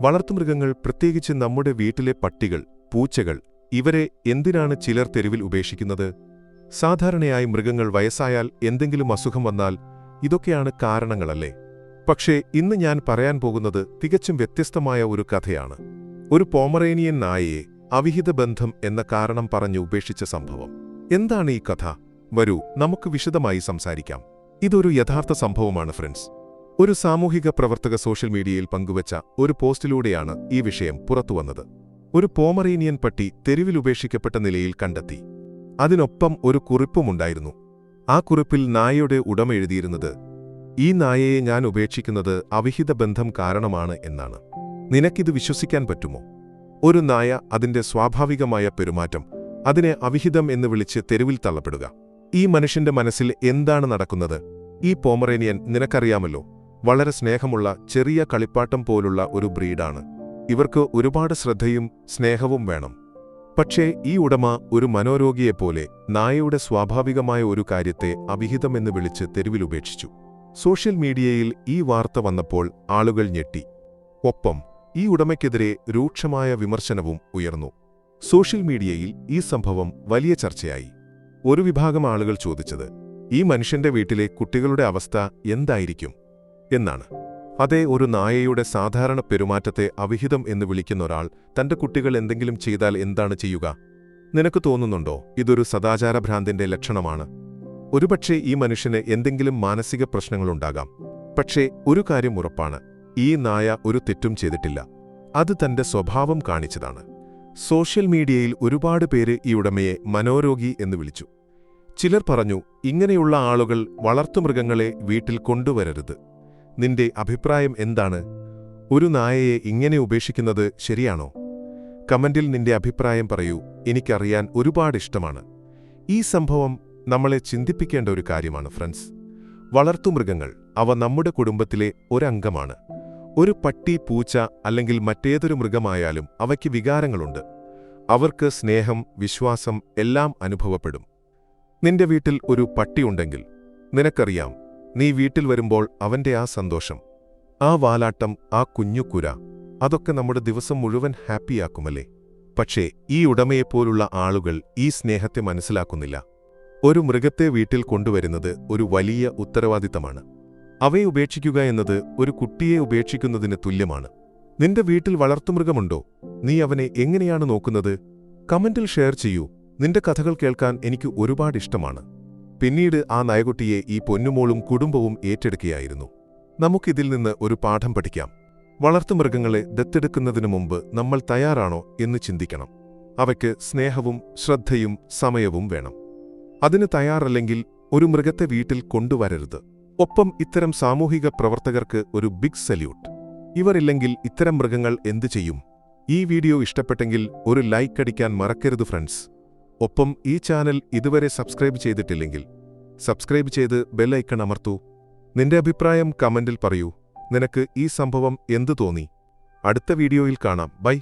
വളർത്തുമൃഗങ്ങൾ പ്രത്യേകിച്ച് നമ്മുടെ വീട്ടിലെ പട്ടികൾ പൂച്ചകൾ ഇവരെ എന്തിനാണ് ചിലർ തെരുവിൽ ഉപേക്ഷിക്കുന്നത്? സാധാരണയായി മൃഗങ്ങൾ വയസ്സായാൽ എന്തെങ്കിലും അസുഖം വന്നാൽ ഇതൊക്കെയാണ് കാരണങ്ങളല്ലേ? പക്ഷേ ഇന്ന് ഞാൻ പറയാൻ പോകുന്നത് തികച്ചും വ്യത്യസ്തമായ ഒരു കഥയാണ്. ഒരു പോമറേനിയൻ നായയെ അവിഹിത ബന്ധം എന്ന കാരണം പറഞ്ഞു ഉപേക്ഷിച്ച സംഭവം. എന്താണ് ഈ കഥ? വരൂ നമുക്ക് വിശദമായി സംസാരിക്കാം. ഇതൊരു യഥാർത്ഥ സംഭവമാണ് ഫ്രണ്ട്സ്. ഒരു സാമൂഹിക പ്രവർത്തക സോഷ്യൽ മീഡിയയിൽ പങ്കുവച്ച ഒരു പോസ്റ്റിലൂടെയാണ് ഈ വിഷയം പുറത്തുവന്നത്. ഒരു പോമറേനിയൻ പട്ടി തെരുവിൽ ഉപേക്ഷിക്കപ്പെട്ട നിലയിൽ കണ്ടെത്തി. അതിനൊപ്പം ഒരു കുറിപ്പുമുണ്ടായിരുന്നു. ആ കുറിപ്പിൽ നായയുടെ ഉടമ എഴുതിയിരുന്നത് ഈ നായയെ ഞാൻ ഉപേക്ഷിക്കുന്നത് അവിഹിത ബന്ധം കാരണമാണ് എന്നാണ്. നിനക്കിത് വിശ്വസിക്കാൻ പറ്റുമോ? ഒരു നായ അതിന്റെ സ്വാഭാവികമായ പെരുമാറ്റം അതിനെ അവിഹിതം എന്ന് വിളിച്ച് തെരുവിൽ തള്ളപ്പെടുക. ഈ മനുഷ്യന്റെ മനസ്സിൽ എന്താണ് നടക്കുന്നത്? ഈ പോമറേനിയൻ നിനക്കറിയാമല്ലോ. വളരെ സ്നേഹമുള്ള ചെറിയ കളിപ്പാട്ടം പോലുള്ള ഒരു ബ്രീഡാണ്. ഇവർക്ക് ഒരുപാട് ശ്രദ്ധയും സ്നേഹവും വേണം. പക്ഷേ ഈ ഉടമ ഒരു മനോരോഗിയെപ്പോലെ നായയുടെ സ്വാഭാവികമായ ഒരു കാര്യത്തെ അവിഹിതമെന്ന് വിളിച്ച് തെരുവിലുപേക്ഷിച്ചു സോഷ്യൽ മീഡിയയിൽ ഈ വാർത്ത വന്നപ്പോൾ ആളുകൾ ഞെട്ടി. ഒപ്പം ഈ ഉടമയ്ക്കെതിരെ രൂക്ഷമായ വിമർശനവും ഉയർന്നു. സോഷ്യൽ മീഡിയയിൽ ഈ സംഭവം വലിയ ചർച്ചയായി. ഒരു വിഭാഗം ആളുകൾ ചോദിച്ചത് ഈ മനുഷ്യന്റെ വീട്ടിലെ കുട്ടികളുടെ അവസ്ഥ എന്തായിരിക്കും? എന്നാണ്. അതേ ഒരു നായയുടെ സാധാരണ പെരുമാറ്റത്തെ അവിഹിതം എന്ന് വിളിക്കുന്ന ഒരാൾ തന്റെ കുട്ടികൾ എന്തെങ്കിലും ചെയ്താൽ എന്താണ് ചെയ്യുക? നിനക്ക് തോന്നുന്നുണ്ടോ? ഇതൊരു സദാചാരഭ്രാന്തിന്റെ ലക്ഷണമാണ്. ഒരുപക്ഷെ ഈ മനുഷ്യന് എന്തെങ്കിലും മാനസിക പ്രശ്നങ്ങളുണ്ടാകാം. പക്ഷേ ഒരു കാര്യം ഉറപ്പാണ്. ഈ നായ ഒരു തെറ്റും ചെയ്തിട്ടില്ല. അത് തന്റെ സ്വഭാവം കാണിച്ചതാണ്. സോഷ്യൽ മീഡിയയിൽ ഒരുപാട് പേര് ഈ ഉടമയെ മനോരോഗി എന്ന് വിളിച്ചു. ചിലർ പറഞ്ഞു ഇങ്ങനെയുള്ള ആളുകൾ വളർത്തുമൃഗങ്ങളെ വീട്ടിൽ കൊണ്ടുവരരുത്. നിന്റെ അഭിപ്രായം എന്താണ്? ഒരു നായയെ ഇങ്ങനെ ഉപേക്ഷിക്കുന്നത് ശരിയാണോ? കമന്റിൽ നിന്റെ അഭിപ്രായം പറയൂ. എനിക്കറിയാൻ ഒരുപാട് ഇഷ്ടമാണ്. ഈ സംഭവം നമ്മളെ ചിന്തിപ്പിക്കേണ്ട ഒരു കാര്യമാണ് ഫ്രണ്ട്സ്. വളർത്തുമൃഗങ്ങൾ അവ നമ്മുടെ കുടുംബത്തിലെ ഒരംഗമാണ്. ഒരു പട്ടി പൂച്ച അല്ലെങ്കിൽ മറ്റേതൊരു മൃഗമായാലും അവയ്ക്ക് വികാരങ്ങളുണ്ട്. അവർക്ക് സ്നേഹം വിശ്വാസം എല്ലാം അനുഭവപ്പെടും. നിന്റെ വീട്ടിൽ ഒരു പട്ടിയുണ്ടെങ്കിൽ നിനക്കറിയാം നീ വീട്ടിൽ വരുമ്പോൾ അവന്റെ ആ സന്തോഷം ആ വാലാട്ടം ആ കുഞ്ഞുക്കുര അതൊക്കെ നമ്മുടെ ദിവസം മുഴുവൻ ഹാപ്പിയാക്കുമല്ലേ? പക്ഷേ ഈ ഉടമയെപ്പോലുള്ള ആളുകൾ ഈ സ്നേഹത്തെ മനസ്സിലാക്കുന്നില്ല. ഒരു മൃഗത്തെ വീട്ടിൽ കൊണ്ടുവരുന്നത് ഒരു വലിയ ഉത്തരവാദിത്തമാണ്. അവയെ ഉപേക്ഷിക്കുക എന്നത് ഒരു കുട്ടിയെ ഉപേക്ഷിക്കുന്നതിന് തുല്യമാണ്. നിന്റെ വീട്ടിൽ വളർത്തുമൃഗമുണ്ടോ? നീ അവനെ എങ്ങനെയാണ് നോക്കുന്നത്? കമന്റിൽ ഷെയർ ചെയ്യൂ. നിന്റെ കഥകൾ കേൾക്കാൻ എനിക്ക് ഒരുപാട് ഇഷ്ടമാണ്. പിന്നീട് ആ നായകുട്ടിയെ ഈ പൊന്നുമോളും കുടുംബവും ഏറ്റെടുക്കുകയായിരുന്നു. നമുക്കിതിൽ നിന്ന് ഒരു പാഠം പഠിക്കാം. വളർത്തുമൃഗങ്ങളെ ദത്തെടുക്കുന്നതിനു മുമ്പ് നമ്മൾ തയ്യാറാണോ എന്ന് ചിന്തിക്കണം. അവയ്ക്ക് സ്നേഹവും ശ്രദ്ധയും സമയവും വേണം. അതിന് തയ്യാറല്ലെങ്കിൽ ഒരു മൃഗത്തെ വീട്ടിൽ കൊണ്ടുവരരുത്. ഒപ്പം ഇത്തരം സാമൂഹിക പ്രവർത്തകർക്ക് ഒരു ബിഗ് സല്യൂട്ട് ഇവരില്ലെങ്കിൽ ഇത്തരം മൃഗങ്ങൾ എന്തു ചെയ്യും? ഈ വീഡിയോ ഇഷ്ടപ്പെട്ടെങ്കിൽ ഒരു ലൈക്ക് അടിക്കാൻ മറക്കരുത് ഫ്രണ്ട്സ് ഒപ്പം ഈ ചാനൽ ഇതുവരെ സബ്സ്ക്രൈബ് ചെയ്തിട്ടില്ലെങ്കിൽ സബ്സ്ക്രൈബ് ചെയ്ത് ബെല്ലൈക്കൺ അമർത്തൂ. നിന്റെ അഭിപ്രായം കമന്റിൽ പറയൂ. നിനക്ക് ഈ സംഭവം എന്തു തോന്നി? അടുത്ത വീഡിയോയിൽ കാണാം. ബൈ.